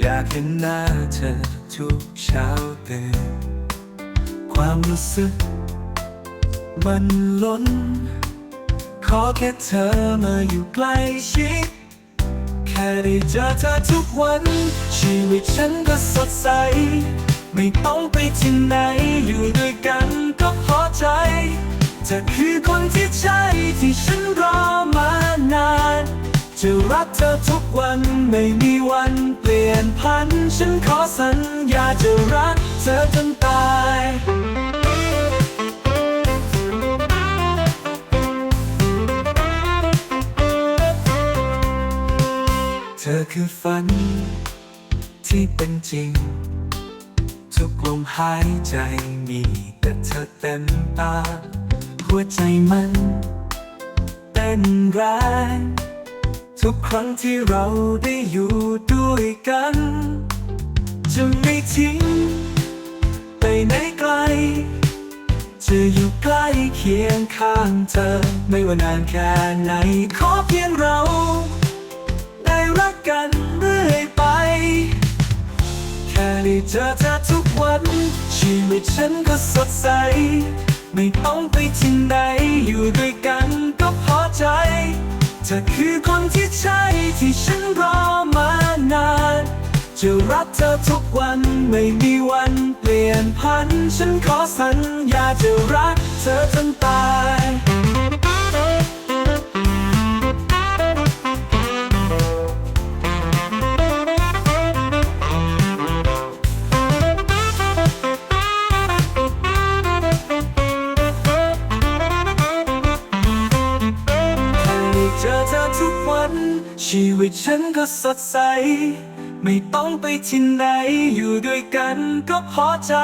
อยากเห็นหน้าเธอทุกเช้าตื่นความรู้สึก มันล้น ขอแค่เธอมาอยู่ใกล้ชิดแค่ได้เจอเธอทุกวัน ชีวิตฉันก็สดใส ไม่ต้องไปที่ไหนอยู่ด้วยกันก็พอใจเธอคือคนที่ใช่ที่ฉัน จะรักเธอทุกวันไม่มีวันเปลี่ยนพัน ฉันขอสัญญาจะรักเธอจนตายเธอคือฝัน ที่เป็นจริง ทุกลมหายใจมีแต่เธอเต็มตา หัวใจมันเต้นแรง ทุกครั้งที่เราได้อยู่ด้วยกัน จะไม่ทิ้งไปไหนไกล จะอยู่ใกล้เคียงข้างเธอ ไม่ว่านานแค่ไหน ขอเพียงเรา ได้รักกันเรื่อยไป แค่ได้เจอเธอทุกวัน ชีวิตฉันก็สดใส ไม่ต้องไปที่ไหนอยู่ด้วยกัน ธอคือคนที่ใช่ที่ฉันรอมานาน จะรักเธอทุกวันไม่มีวันเปลี่ยนพัน ฉันขอสัญญาจะรักเธอจนตาย เจอเธอทุกวัน ชีวิตฉันก็สดใส ไม่ต้องไปที่ไหน อยู่ด้วยกันก็พอใจ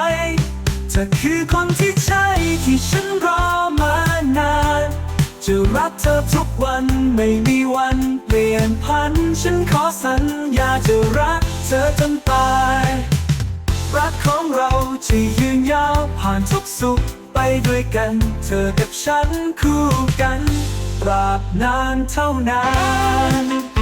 เธอคือคนที่ใช่ที่ฉันรอมานาน จะรักเธอทุกวันไม่มีวันเปลี่ยนพัน ฉันขอสัญญาจะรักเธอจนตาย รักของเราจะยืนยาวผ่านทุกสุขไปด้วยกัน เธอกับฉันคู่กัน ตราบนานเท่านาน